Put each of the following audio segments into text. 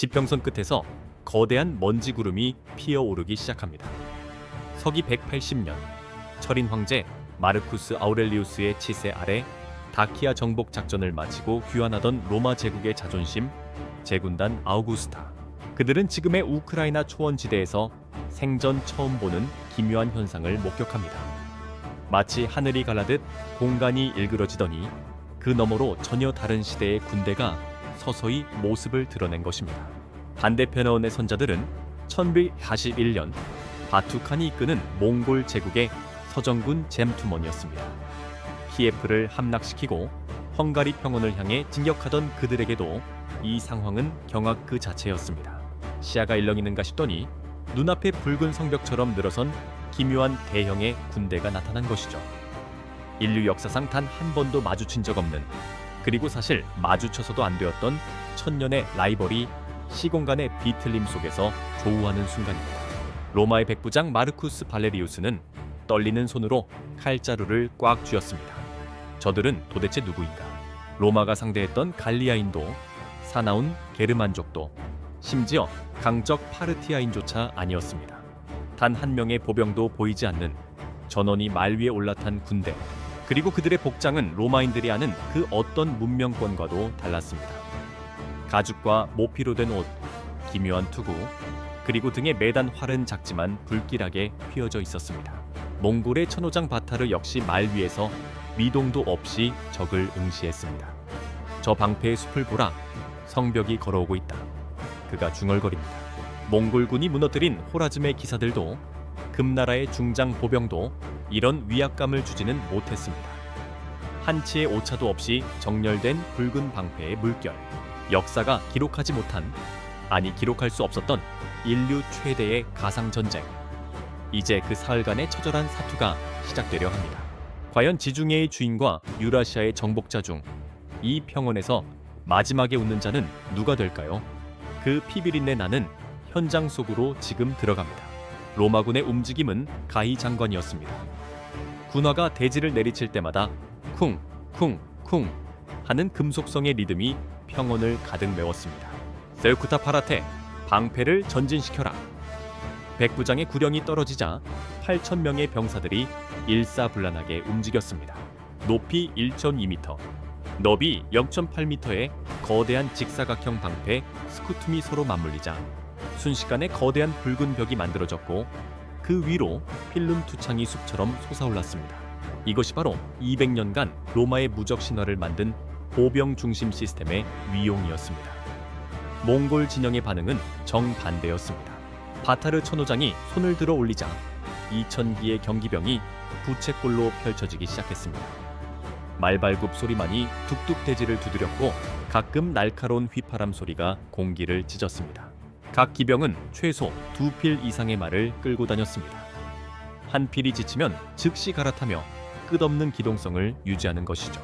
지평선 끝에서 거대한 먼지 구름이 피어오르기 시작합니다. 서기 180년 철인 황제 마르쿠스 아우렐리우스의 치세 아래 다키아 정복 작전을 마치고 귀환하던 로마 제국의 자존심 제군단 아우구스타. 그들은 지금의 우크라이나 초원지대에서 생전 처음 보는 기묘한 현상을 목격합니다. 마치 하늘이 갈라듯 공간이 일그러지더니 그 너머로 전혀 다른 시대의 군대가 서서히 모습을 드러낸 것입니다. 반대편에 온의 선자들은 1141년 바투칸이 이끄는 몽골 제국의 서정군 잼투먼이었습니다. 키예프를 함락시키고 헝가리 평원을 향해 진격하던 그들에게도 이 상황은 경악 그 자체였습니다. 시야가 일렁이는가 싶더니 눈앞에 붉은 성벽처럼 늘어선 기묘한 대형의 군대가 나타난 것이죠. 인류 역사상 단 한 번도 마주친 적 없는 그리고 사실 마주쳐서도 안 되었던 천년의 라이벌이 시공간의 비틀림 속에서 조우하는 순간입니다. 로마의 백부장 마르쿠스 발레리우스는 떨리는 손으로 칼자루를 꽉 쥐었습니다. 저들은 도대체 누구인가? 로마가 상대했던 갈리아인도 사나운 게르만족도 심지어 강적 파르티아인조차 아니었습니다. 단 한 명의 보병도 보이지 않는 전원이 말 위에 올라탄 군대 그리고 그들의 복장은 로마인들이 아는 그 어떤 문명권과도 달랐습니다. 가죽과 모피로 된 옷, 기묘한 투구, 그리고 등에 매단 활은 작지만 불길하게 휘어져 있었습니다. 몽골의 천호장 바타르 역시 말 위에서 미동도 없이 적을 응시했습니다. 저 방패의 숲을 보라. 성벽이 걸어오고 있다. 그가 중얼거립니다. 몽골군이 무너뜨린 호라즘의 기사들도 금나라의 중장 보병도 이런 위압감을 주지는 못했습니다. 한치의 오차도 없이 정렬된 붉은 방패의 물결. 역사가 기록하지 못한 아니 기록할 수 없었던 인류 최대의 가상 전쟁. 이제 그 사흘간의 처절한 사투가 시작되려 합니다. 과연 지중해의 주인과 유라시아의 정복자 중 이 평원에서 마지막에 웃는 자는 누가 될까요? 그 피비린내 나는 현장 속으로 지금 들어갑니다. 로마군의 움직임은 가히 장관이었습니다. 군화가 대지를 내리칠 때마다 쿵, 쿵, 쿵 하는 금속성의 리듬이 평원을 가득 메웠습니다. 셀쿠타 파라테, 방패를 전진시켜라. 백부장의 구령이 떨어지자 8천 명의 병사들이 일사불란하게 움직였습니다. 높이 1.2m, 너비 0.8m의 거대한 직사각형 방패 스쿠툼이 서로 맞물리자 순식간에 거대한 붉은 벽이 만들어졌고 그 위로 필름 투창이 숲처럼 솟아올랐습니다. 이것이 바로 200년간 로마의 무적 신화를 만든 보병 중심 시스템의 위용이었습니다. 몽골 진영의 반응은 정반대였습니다. 바타르 천호장이 손을 들어 올리자 2,000기의 경기병이 부채꼴로 펼쳐지기 시작했습니다. 말발굽 소리만이 툭툭 대지를 두드렸고 가끔 날카로운 휘파람 소리가 공기를 찢었습니다. 각 기병은 최소 두 필 이상의 말을 끌고 다녔습니다. 한 필이 지치면 즉시 갈아타며 끝없는 기동성을 유지하는 것이죠.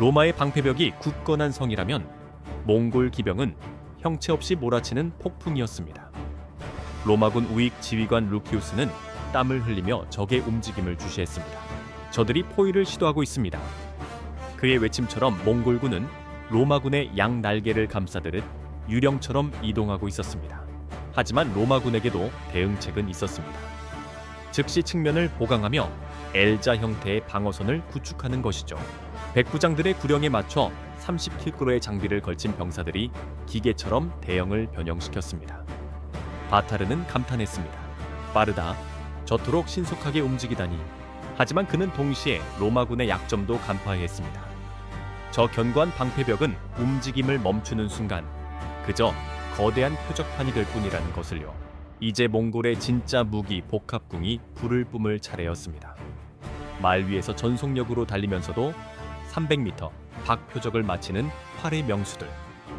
로마의 방패벽이 굳건한 성이라면 몽골 기병은 형체 없이 몰아치는 폭풍이었습니다. 로마군 우익 지휘관 루키우스는 땀을 흘리며 적의 움직임을 주시했습니다. 저들이 포위를 시도하고 있습니다. 그의 외침처럼 몽골군은 로마군의 양 날개를 감싸듯 유령처럼 이동하고 있었습니다. 하지만 로마군에게도 대응책은 있었습니다. 즉시 측면을 보강하며 L자 형태의 방어선을 구축하는 것이죠. 백부장들의 구령에 맞춰 30킬로의 장비를 걸친 병사들이 기계처럼 대형을 변형시켰습니다. 바타르는 감탄했습니다. 빠르다. 저토록 신속하게 움직이다니. 하지만 그는 동시에 로마군의 약점도 간파했습니다. 저 견고한 방패벽은 움직임을 멈추는 순간 그저 거대한 표적판이 될 뿐이라는 것을요. 이제 몽골의 진짜 무기 복합궁이 불을 뿜을 차례였습니다. 말 위에서 전속력으로 달리면서도 300m 박 표적을 마치는 활의 명수들.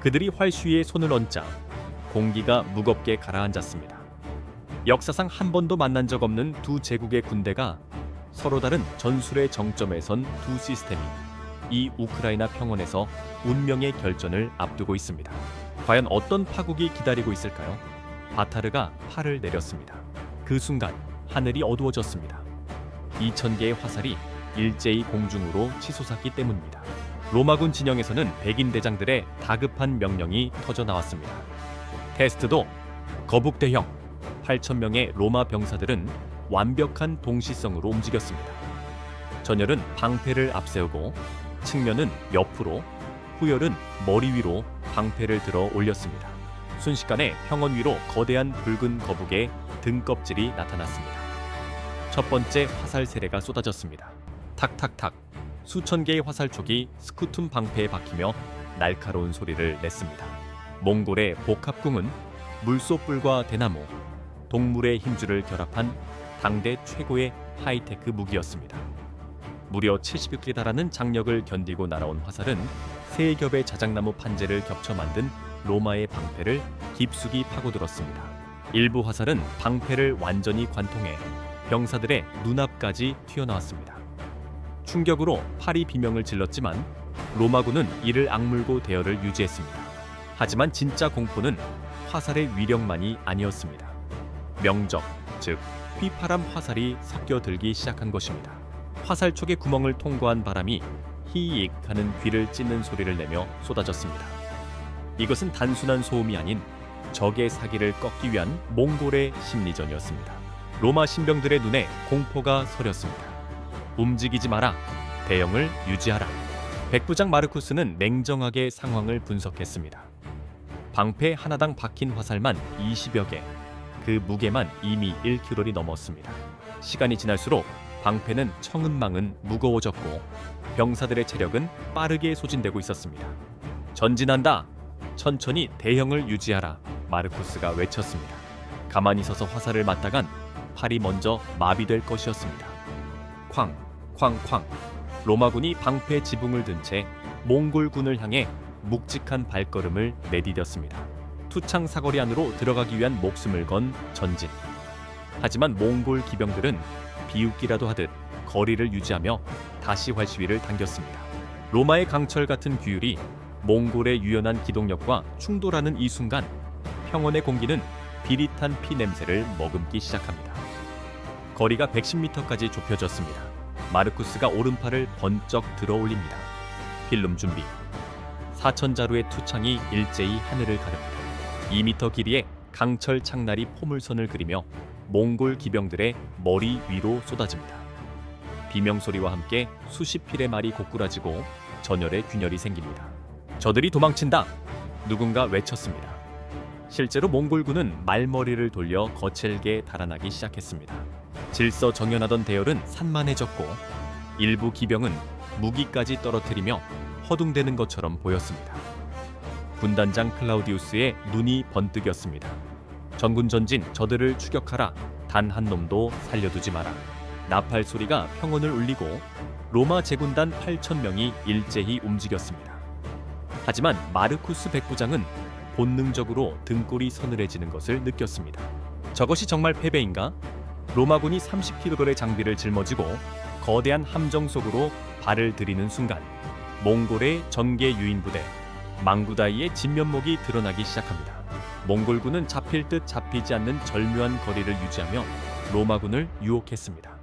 그들이 활슈위에 손을 얹자 공기가 무겁게 가라앉았습니다. 역사상 한 번도 만난 적 없는 두 제국의 군대가 서로 다른 전술의 정점에 선 두 시스템이 이 우크라이나 평원에서 운명의 결전을 앞두고 있습니다. 과연 어떤 파국이 기다리고 있을까요? 바타르가 팔을 내렸습니다. 그 순간 하늘이 어두워졌습니다. 2,000개의 화살이 일제히 공중으로 치솟았기 때문입니다. 로마군 진영에서는 백인 대장들의 다급한 명령이 터져 나왔습니다. 테스트도 거북 대형 8,000명의 로마 병사들은 완벽한 동시성으로 움직였습니다. 전열은 방패를 앞세우고 측면은 옆으로 후열은 머리 위로 방패를 들어 올렸습니다. 순식간에 평원 위로 거대한 붉은 거북의 등껍질이 나타났습니다. 첫 번째 화살 세례가 쏟아졌습니다. 탁탁탁 수천 개의 화살촉이 스쿠툼 방패에 박히며 날카로운 소리를 냈습니다. 몽골의 복합궁은 물소뿔과 대나무, 동물의 힘줄을 결합한 당대 최고의 하이테크 무기였습니다. 무려 70개 달하는 장력을 견디고 날아온 화살은 세 겹의 자작나무 판재를 겹쳐 만든 로마의 방패를 깊숙이 파고들었습니다. 일부 화살은 방패를 완전히 관통해 병사들의 눈앞까지 튀어나왔습니다. 충격으로 팔이 비명을 질렀지만 로마군은 이를 악물고 대열을 유지했습니다. 하지만 진짜 공포는 화살의 위력만이 아니었습니다. 명적, 즉 휘파람 화살이 섞여 들기 시작한 것입니다. 화살촉의 구멍을 통과한 바람이 히익 하는 귀를 찢는 소리를 내며 쏟아졌습니다. 이것은 단순한 소음이 아닌 적의 사기를 꺾기 위한 몽골의 심리전이었습니다. 로마 신병들의 눈에 공포가 서렸습니다. 움직이지 마라. 대형을 유지하라. 백부장 마르쿠스는 냉정하게 상황을 분석했습니다. 방패 하나당 박힌 화살만 20여 개, 그 무게만 이미 1kg이 넘었습니다. 시간이 지날수록 방패는 청은망은 무거워졌고 병사들의 체력은 빠르게 소진되고 있었습니다. 전진한다. 천천히 대형을 유지하라. 마르쿠스가 외쳤습니다. 가만히 서서 화살을 맞다간 팔이 먼저 마비될 것이었습니다. 쾅, 쾅 쾅. 로마군이 방패 지붕을 든 채 몽골군을 향해 묵직한 발걸음을 내디뎠습니다. 투창 사거리 안으로 들어가기 위한 목숨을 건 전진. 하지만 몽골 기병들은 비웃기라도 하듯 거리를 유지하며 다시 활시위를 당겼습니다. 로마의 강철 같은 규율이 몽골의 유연한 기동력과 충돌하는 이 순간 평원의 공기는 비릿한 피 냄새를 머금기 시작합니다. 거리가 110m까지 좁혀졌습니다. 마르쿠스가 오른팔을 번쩍 들어 올립니다. 필름 준비. 사천자루의 투창이 일제히 하늘을 가릅니다. 2m 길이의 강철 창날이 포물선을 그리며 몽골 기병들의 머리 위로 쏟아집니다. 비명 소리와 함께 수십 필의 말이 고꾸라지고 전열에 균열이 생깁니다. 저들이 도망친다. 누군가 외쳤습니다. 실제로 몽골군은 말머리를 돌려 거칠게 달아나기 시작했습니다. 질서 정연하던 대열은 산만해졌고 일부 기병은 무기까지 떨어뜨리며 허둥대는 것처럼 보였습니다. 군단장 클라우디우스의 눈이 번뜩였습니다. 전군 전진 저들을 추격하라. 단 한 놈도 살려두지 마라. 나팔 소리가 평원을 울리고 로마 제군단 8천 명이 일제히 움직였습니다. 하지만 마르쿠스 백부장은 본능적으로 등골이 서늘해지는 것을 느꼈습니다. 저것이 정말 패배인가? 로마군이 30kg의 장비를 짊어지고 거대한 함정 속으로 발을 들이는 순간 몽골의 전개 유인 부대 망구다이의 진면목이 드러나기 시작합니다. 몽골군은 잡힐 듯 잡히지 않는 절묘한 거리를 유지하며 로마군을 유혹했습니다.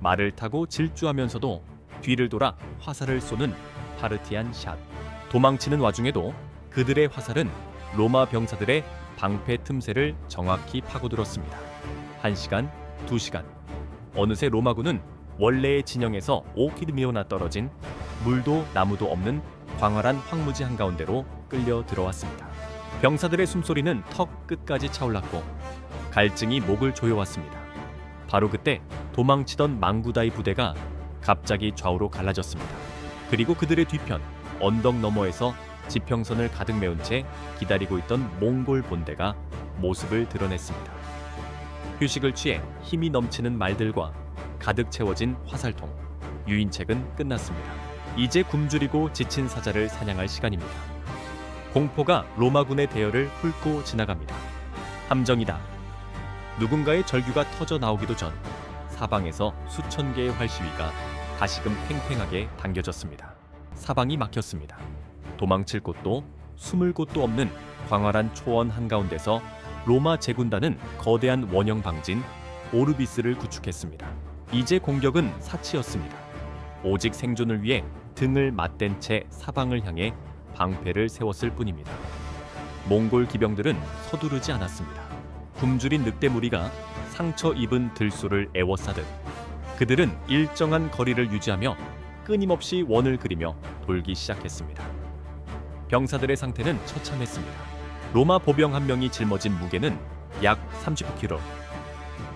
말을 타고 질주하면서도 뒤를 돌아 화살을 쏘는 파르티안 샷. 도망치는 와중에도 그들의 화살은 로마 병사들의 방패 틈새를 정확히 파고들었습니다. 1시간, 2시간. 어느새 로마군은 원래의 진영에서 5km나 떨어진 물도 나무도 없는 광활한 황무지 한가운데로 끌려 들어왔습니다. 병사들의 숨소리는 턱 끝까지 차올랐고 갈증이 목을 조여왔습니다. 바로 그때 도망치던 망구다이 부대가 갑자기 좌우로 갈라졌습니다. 그리고 그들의 뒤편 언덕 너머에서 지평선을 가득 메운 채 기다리고 있던 몽골 본대가 모습을 드러냈습니다. 휴식을 취해 힘이 넘치는 말들과 가득 채워진 화살통. 유인책은 끝났습니다. 이제 굶주리고 지친 사자를 사냥할 시간입니다. 공포가 로마군의 대열을 훑고 지나갑니다. 함정이다. 누군가의 절규가 터져 나오기도 전 사방에서 수천 개의 활시위가 다시금 팽팽하게 당겨졌습니다. 사방이 막혔습니다. 도망칠 곳도 숨을 곳도 없는 광활한 초원 한가운데서 로마 제군단은 거대한 원형 방진 오르비스를 구축했습니다. 이제 공격은 사치였습니다. 오직 생존을 위해 등을 맞댄 채 사방을 향해 방패를 세웠을 뿐입니다. 몽골 기병들은 서두르지 않았습니다. 굶주린 늑대 무리가 상처 입은 들소를 애워싸듯 그들은 일정한 거리를 유지하며 끊임없이 원을 그리며 돌기 시작했습니다. 병사들의 상태는 처참했습니다. 로마 보병 한 명이 짊어진 무게는 약 39kg.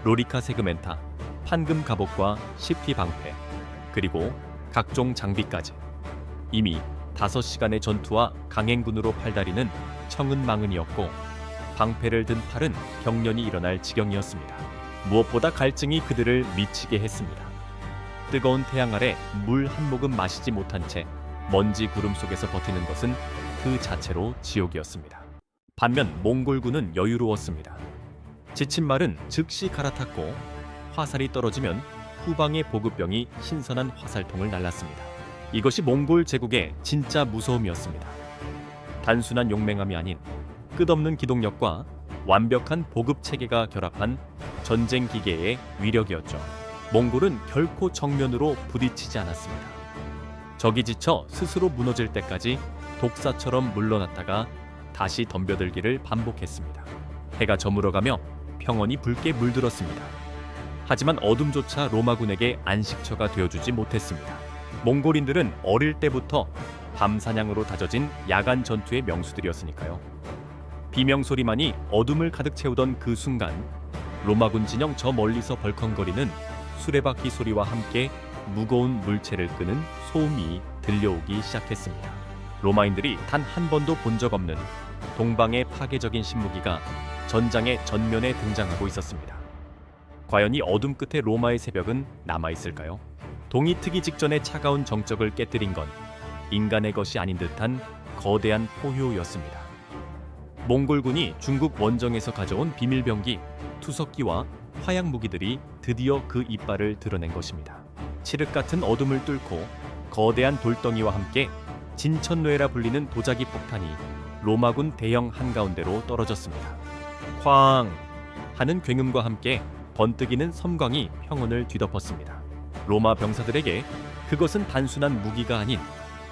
로리카 세그멘타, 판금 갑옷과 시피 방패, 그리고 각종 장비까지. 이미 5시간의 전투와 강행군으로 팔다리는 청은망은이었고 방패를 든 팔은 경련이 일어날 지경이었습니다. 무엇보다 갈증이 그들을 미치게 했습니다. 뜨거운 태양 아래 물 한 모금 마시지 못한 채 먼지 구름 속에서 버티는 것은 그 자체로 지옥이었습니다. 반면 몽골군은 여유로웠습니다. 지친 말은 즉시 갈아탔고 화살이 떨어지면 후방의 보급병이 신선한 화살통을 날랐습니다. 이것이 몽골 제국의 진짜 무서움이었습니다. 단순한 용맹함이 아닌 끝없는 기동력과 완벽한 보급 체계가 결합한 전쟁 기계의 위력이었죠. 몽골은 결코 정면으로 부딪히지 않았습니다. 적이 지쳐 스스로 무너질 때까지 독사처럼 물러났다가 다시 덤벼들기를 반복했습니다. 해가 저물어가며 평원이 붉게 물들었습니다. 하지만 어둠조차 로마군에게 안식처가 되어주지 못했습니다. 몽골인들은 어릴 때부터 밤 사냥으로 다져진 야간 전투의 명수들이었으니까요. 비명 소리만이 어둠을 가득 채우던 그 순간 로마군 진영 저 멀리서 벌컹거리는 수레바퀴 소리와 함께 무거운 물체를 끄는 소음이 들려오기 시작했습니다. 로마인들이 단 한 번도 본 적 없는 동방의 파괴적인 신무기가 전장의 전면에 등장하고 있었습니다. 과연 이 어둠 끝에 로마의 새벽은 남아 있을까요? 동이 트기 직전의 차가운 정적을 깨뜨린 건 인간의 것이 아닌 듯한 거대한 포효였습니다. 몽골군이 중국 원정에서 가져온 비밀병기, 투석기와 화약 무기들이 드디어 그 이빨을 드러낸 것입니다. 칠흑 같은 어둠을 뚫고 거대한 돌덩이와 함께 진천뇌라 불리는 도자기 폭탄이 로마군 대형 한가운데로 떨어졌습니다. 쾅 하는 굉음과 함께 번뜩이는 섬광이 평원을 뒤덮었습니다. 로마 병사들에게 그것은 단순한 무기가 아닌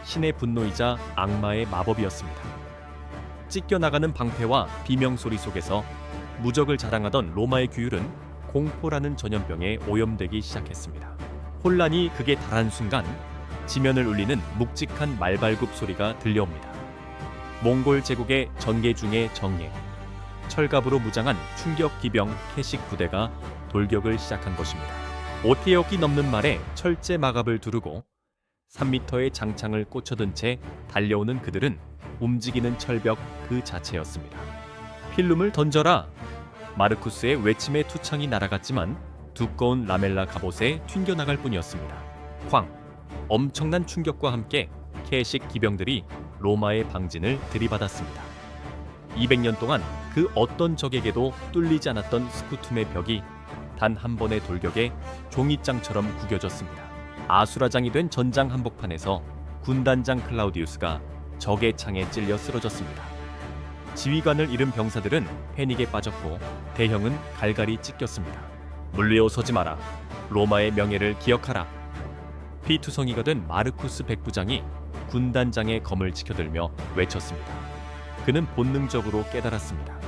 신의 분노이자 악마의 마법이었습니다. 찢겨나가는 방패와 비명 소리 속에서 무적을 자랑하던 로마의 규율은 공포라는 전염병에 오염되기 시작했습니다. 혼란이 극에 달한 순간 지면을 울리는 묵직한 말발굽 소리가 들려옵니다. 몽골 제국의 전개 중의 정예, 철갑으로 무장한 충격 기병 캐식 부대가 돌격을 시작한 것입니다. 5태역이 넘는 말에 철제 마갑을 두르고 3미터의 장창을 꽂혀든 채 달려오는 그들은 움직이는 철벽 그 자체였습니다. 필름을 던져라! 마르쿠스의 외침에 투창이 날아갔지만 두꺼운 라멜라 갑옷에 튕겨나갈 뿐이었습니다. 쾅! 엄청난 충격과 함께 캐식 기병들이 로마의 방진을 들이받았습니다. 200년 동안 그 어떤 적에게도 뚫리지 않았던 스쿠툼의 벽이 단 한 번의 돌격에 종이장처럼 구겨졌습니다. 아수라장이 된 전장 한복판에서 군단장 클라우디우스가 적의 창에 찔려 쓰러졌습니다. 지휘관을 잃은 병사들은 패닉에 빠졌고 대형은 갈갈이 찢겼습니다. 물리어 서지 마라. 로마의 명예를 기억하라. 피투성이가 된 마르쿠스 백부장이 군단장의 검을 지켜들며 외쳤습니다. 그는 본능적으로 깨달았습니다.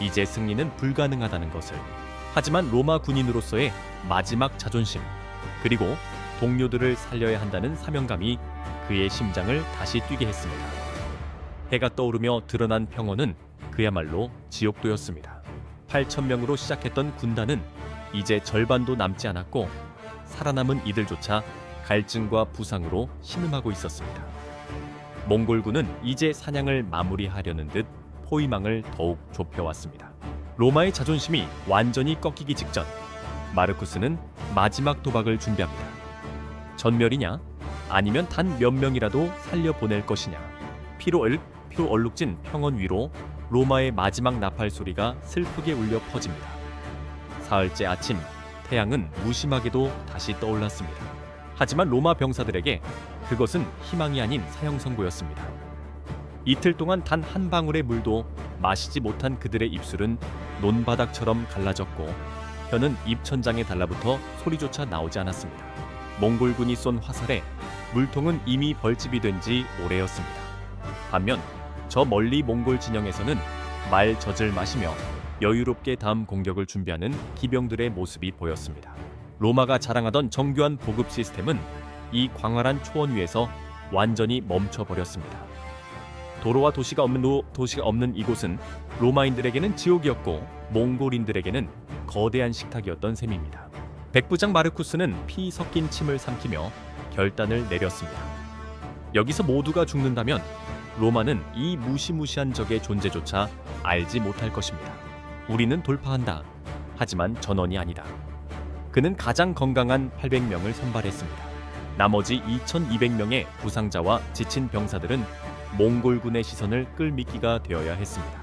이제 승리는 불가능하다는 것을. 하지만 로마 군인으로서의 마지막 자존심, 그리고 동료들을 살려야 한다는 사명감이 그의 심장을 다시 뛰게 했습니다. 해가 떠오르며 드러난 평원은 그야말로 지옥도였습니다. 8천 명으로 시작했던 군단은 이제 절반도 남지 않았고 살아남은 이들조차 갈증과 부상으로 신음하고 있었습니다. 몽골군은 이제 사냥을 마무리하려는 듯 포위망을 더욱 좁혀왔습니다. 로마의 자존심이 완전히 꺾이기 직전 마르쿠스는 마지막 도박을 준비합니다. 전멸이냐? 아니면 단 몇 명이라도 살려 보낼 것이냐? 피로 얼, 피로 얼룩진 평원 위로 로마의 마지막 나팔 소리가 슬프게 울려 퍼집니다. 사흘째 아침 태양은 무심하게도 다시 떠올랐습니다. 하지만 로마 병사들에게 그것은 희망이 아닌 사형 선고였습니다. 이틀 동안 단 한 방울의 물도 마시지 못한 그들의 입술은 논바닥처럼 갈라졌고 혀는 입천장에 달라붙어 소리조차 나오지 않았습니다. 몽골군이 쏜 화살에 물통은 이미 벌집이 된 지 오래였습니다. 반면 저 멀리 몽골 진영에서는 말 젖을 마시며 여유롭게 다음 공격을 준비하는 기병들의 모습이 보였습니다. 로마가 자랑하던 정교한 보급 시스템은 이 광활한 초원 위에서 완전히 멈춰버렸습니다. 도로와 도시가 없는 로- 도시가 없는 이곳은 로마인들에게는 지옥이었고 몽골인들에게는 거대한 식탁이었던 셈입니다. 백부장 마르쿠스는 피 섞인 침을 삼키며 결단을 내렸습니다. 여기서 모두가 죽는다면 로마는 이 무시무시한 적의 존재조차 알지 못할 것입니다. 우리는 돌파한다. 하지만 전원이 아니다. 그는 가장 건강한 800명을 선발했습니다. 나머지 2200명의 부상자와 지친 병사들은 몽골군의 시선을 끌미끼가 되어야 했습니다.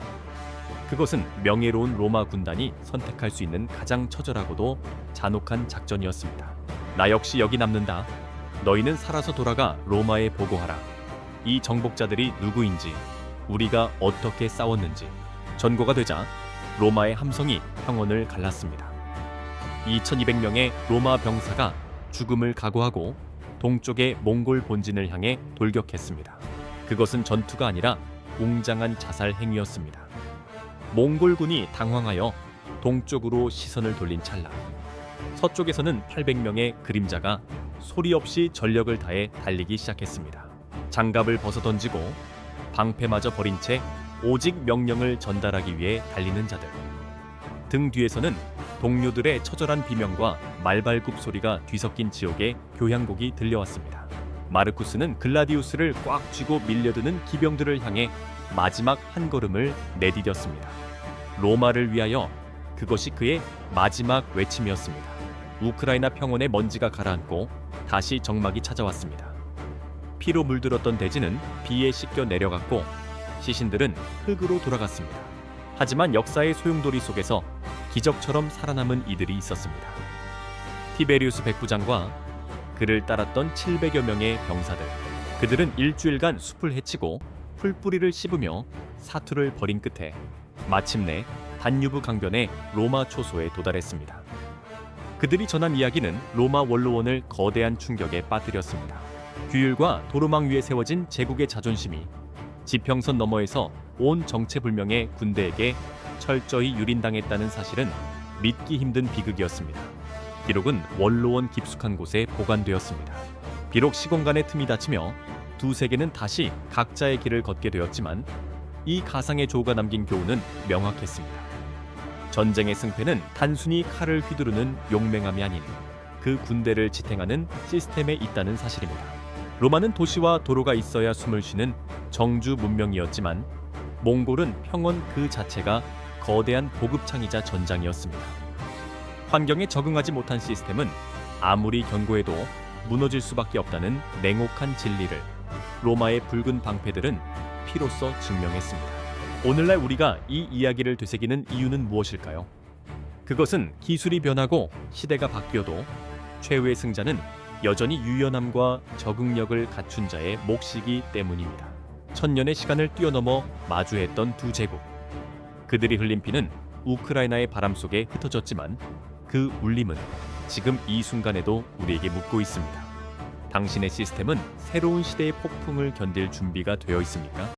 그것은 명예로운 로마 군단이 선택할 수 있는 가장 처절하고도 잔혹한 작전이었습니다. 나 역시 여기 남는다. 너희는 살아서 돌아가 로마에 보고하라. 이 정복자들이 누구인지, 우리가 어떻게 싸웠는지 전고가 되자 로마의 함성이 평원을 갈랐습니다. 2200명의 로마 병사가 죽음을 각오하고 동쪽의 몽골 본진을 향해 돌격했습니다. 그것은 전투가 아니라 웅장한 자살 행위였습니다. 몽골군이 당황하여 동쪽으로 시선을 돌린 찰나 서쪽에서는 800명의 그림자가 소리 없이 전력을 다해 달리기 시작했습니다. 장갑을 벗어 던지고 방패마저 버린 채 오직 명령을 전달하기 위해 달리는 자들. 등 뒤에서는 동료들의 처절한 비명과 말발굽 소리가 뒤섞인 지옥의 교향곡이 들려왔습니다. 마르쿠스는 글라디우스를 꽉 쥐고 밀려드는 기병들을 향해 마지막 한 걸음을 내디뎠습니다. 로마를 위하여 그것이 그의 마지막 외침이었습니다. 우크라이나 평원의 먼지가 가라앉고 다시 정막이 찾아왔습니다. 피로 물들었던 대지는 비에 씻겨 내려갔고 시신들은 흙으로 돌아갔습니다. 하지만 역사의 소용돌이 속에서 기적처럼 살아남은 이들이 있었습니다. 티베리우스 백부장과 그를 따랐던 700여 명의 병사들. 그들은 일주일간 숲을 헤치고 풀뿌리를 씹으며 사투를 벌인 끝에 마침내 단유브 강변의 로마 초소에 도달했습니다. 그들이 전한 이야기는 로마 원로원을 거대한 충격에 빠뜨렸습니다. 규율과 도로망 위에 세워진 제국의 자존심이 지평선 너머에서 온 정체불명의 군대에게 철저히 유린당했다는 사실은 믿기 힘든 비극이었습니다. 기록은 원로원 깊숙한 곳에 보관되었습니다. 비록 시공간의 틈이 닫히며 두 세계는 다시 각자의 길을 걷게 되었지만 이 가상의 조가 남긴 교훈은 명확했습니다. 전쟁의 승패는 단순히 칼을 휘두르는 용맹함이 아닌 그 군대를 지탱하는 시스템에 있다는 사실입니다. 로마는 도시와 도로가 있어야 숨을 쉬는 정주 문명이었지만 몽골은 평원 그 자체가 거대한 보급창이자 전장이었습니다. 환경에 적응하지 못한 시스템은 아무리 견고해도 무너질 수밖에 없다는 냉혹한 진리를 로마의 붉은 방패들은 피로써 증명했습니다. 오늘날 우리가 이 이야기를 되새기는 이유는 무엇일까요? 그것은 기술이 변하고 시대가 바뀌어도 최후의 승자는 여전히 유연함과 적응력을 갖춘 자의 몫이기 때문입니다. 천년의 시간을 뛰어넘어 마주했던 두 제국. 그들이 흘린 피는 우크라이나의 바람 속에 흩어졌지만 그 울림은 지금 이 순간에도 우리에게 묻고 있습니다. 당신의 시스템은 새로운 시대의 폭풍을 견딜 준비가 되어 있습니까?